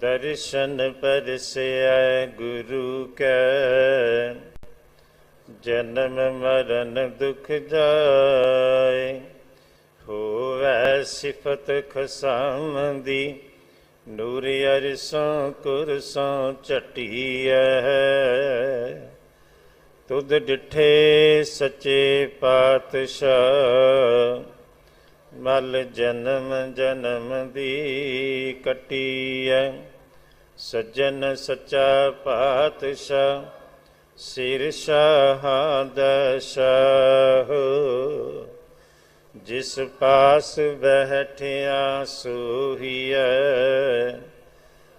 ਦਰਸ਼ਨ ਪਰਸਿਆ ਗੁਰੂ ਕੈ। ਜਨਮ ਮਰਨ ਦੁਖ ਜਾਏ, ਹੋਵੈ ਸਿਫਤ ਖਸਮ ਦੀ ਨੂਰ ਅਰਸੋਂ ਕੁਰਸੋਂ ਚਟੀਐ ਤੁਧ ਡਿਠੇ ਸੱਚੇ ਪਾਤਸ਼ਾਹ। ਮਲ ਜਨਮ ਜਨਮ ਦੀ ਕਟੀਐ। ਸੱਜਣ ਸੱਚਾ ਪਾਤਸ਼ਾਹ, ਸਿਰ ਸ਼ਹਾਦਸ਼ਾਹ ਜਿਸ ਪਾਸ ਬਹਿਠਿਆ ਸੋਹੀਐ,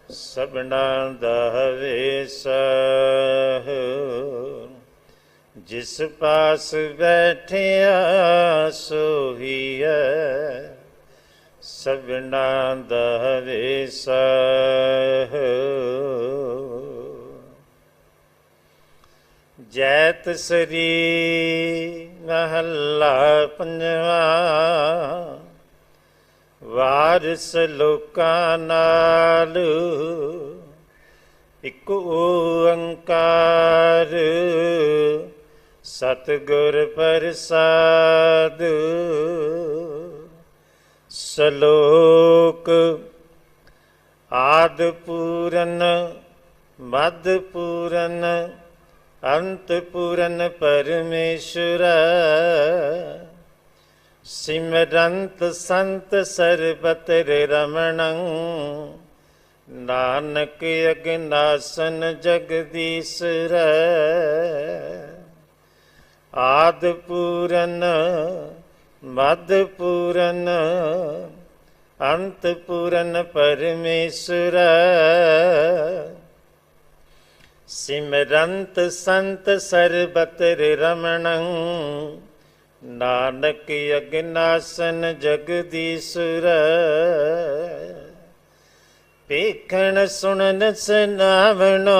ਸਭਨਾ ਦਾ ਵੇਸਹ ਜਿਸ ਪਾਸ ਬੈਠਿਆ ਸੋਹੀਐ ਸਭਨਾ ਦਾ ਵੇਸਹ ਜੈਤ ਸਰੀ ਮਹੱਲਾ ਪੰਜਵਾ ਵਾਰਿਸ ਲੋਕਾਂ ਨਾਲ ਇਕ ਓੰਕਾਰ। ਸਤਿਗੁਰ ਪ੍ਰਸਾਦ ਸ਼ਲੋਕ ਆਦ ਪੂਰਨ ਮਦ ਪੂਰਨ ਅੰਤ ਪੂਰਨ ਪਰਮੇਸ਼ਰ। ਸਿਮਰੰਤ ਸੰਤ ਸਰਬਤਰ ਰਮਣੰ, ਨਾਨਕ ਅਗਨਾਸਨ ਜਗਦੀਸ਼ਰ। ਆਦ ਪੂਰਨ ਮਦ ਪੂਰਨ ਅੰਤ ਪੂਰਨ ਪਰਮੇਸ਼ਰ। ਸਿਮਰੰਤ ਸੰਤ ਸਰਬਤਰ ਰਮਣੰ, ਨਾਨਕ ਅਗਨਾਸਨ ਜਗਦੀਸ਼ਰ। ਪੇਖਣ ਸੁਣਨ ਸੁਨਾਵਣੋ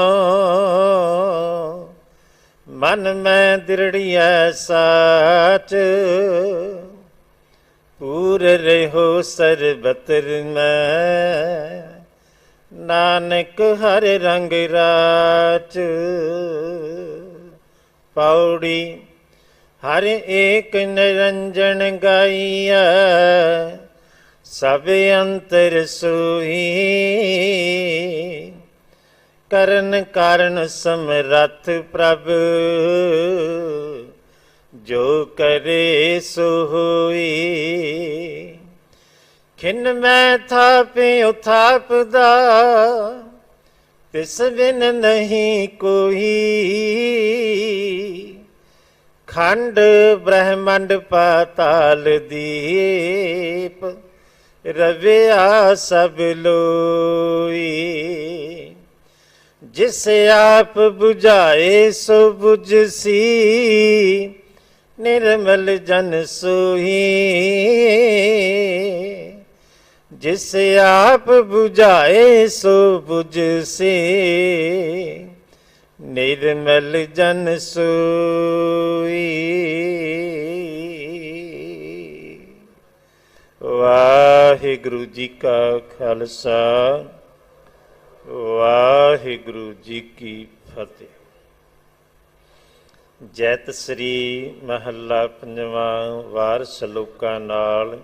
ਮਨ ਮੈਂ ਦਿਰੜੀਐ ਸਾਚ। ਪੂਰ ਰਹੋ ਸਰਬਤਰ ਮੈਂ। ਨਾਨਕ ਹਰ ਰੰਗ ਰਾਚ। ਪੌੜੀ ਹਰ ਏਕ ਨਿਰੰਜਨ ਗਾਈਐ। ਸਭ ਅੰਤਰ ਸੋਈ। ਕਰਨ ਕਾਰਨ ਸਮਰੱਥ ਪ੍ਰਭ। ਜੋ ਕਰੇ ਸੋ ਹੋਈ। ਖਿਨ ਮੈਂ ਥਾਪੇ ਉਥਾਪਦਾ ਤਿਸ ਬਿਨ ਨਹੀਂ ਕੋਈ। ਖੰਡ ਬ੍ਰਹਮੰਡ ਪਾਤਾਲ ਦੀਪ। ਰਵਿਆ ਸਭ ਲੋਈ। ਜਿਸ ਆਪ 부ਝਾਏ ਸੋ 부ਝਸੀ, ਨਿਰਮਲ ਜਨ ਸੋਹੀ। ਜਿਸ ਆਪ 부ਝਾਏ ਸੋ 부ਝਸੀ, ਨਿਰਮਲ ਜਨ ਸੋਈ ਵਾਹਿਗੁਰੂ ਜੀ ਕਾ ਖਾਲਸਾ। ਵਾਹਿਗੁਰੂ ਜੀ ਕੀ ਫਤਿਹ। ਜੈਤ ਸ੍ਰੀ ਮਹੱਲਾ ਪੰਜਵਾਂ ਵਾਰ ਸ਼ਲੋਕਾਂ ਨਾਲ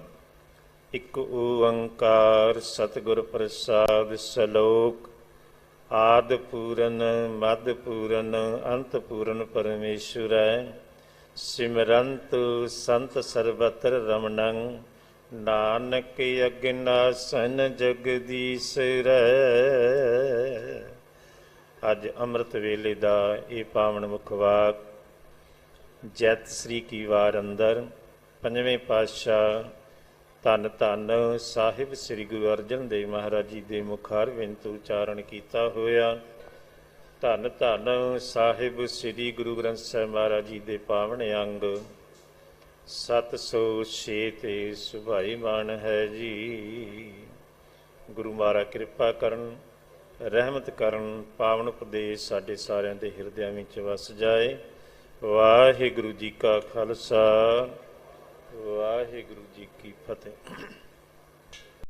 ਇੱਕ ਓੰਕਾਰ ਸਤਿਗੁਰ ਪ੍ਰਸਾਦ ਸ਼ਲੋਕ ਆਦ ਪੂਰਨ ਮਦ ਪੂਰਨ, ਅੰਤ ਪੂਰਨ ਪਰਮੇਸ਼ਰ ਸਿਮਰੰਤ ਸੰਤ ਸਰਬਤਰ ਰਮਣੰ ਨਾਨਕ ਅਗਨਾਸਨ ਜਗਦੀਸ਼ਰ ਅੱਜ ਅੰਮ੍ਰਿਤ ਵੇਲੇ ਦਾ ਇਹ ਪਾਵਨ ਮੁਖਵਾਕ ਜੈਤ ਸ੍ਰੀ ਕੀ ਵਾਰ ਅੰਦਰ, ਪੰਜਵੇਂ ਪਾਤਸ਼ਾਹ ਧੰਨ ਧੰਨ ਸਾਹਿਬ ਸ੍ਰੀ ਗੁਰੂ ਅਰਜਨ ਦੇਵ ਮਹਾਰਾਜ ਜੀ ਦੇ ਮੁਖਾਰ ਵਿੰਤ ਉਚਾਰਨ ਕੀਤਾ ਹੋਇਆ। ਧੰਨ ਧੰਨ ਸਾਹਿਬ ਸ੍ਰੀ ਗੁਰੂ ਗ੍ਰੰਥ ਸਾਹਿਬ ਮਹਾਰਾਜ ਜੀ ਦੇ ਪਾਵਨ ਅੰਗ। 706 ਤੇ ਸੁਭਾਈ ਮਾਨ ਹੈ ਜੀ। ਗੁਰੂ ਮਹਾਰਾਜ ਕਿਰਪਾ ਕਰਨ, ਰਹਿਮਤ ਕਰਨ, ਪਾਵਨ ਉਪਦੇਸ਼ ਸਾਡੇ ਸਾਰਿਆਂ ਦੇ ਹਿਰਦਿਆਂ ਵਿੱਚ ਵਸ ਜਾਏ। ਵਾਹਿਗੁਰੂ ਜੀ ਕਾ ਖਾਲਸਾ, ਵਾਹਿਗੁਰੂ ਜੀ ਕੀ ਫਤਿਹ।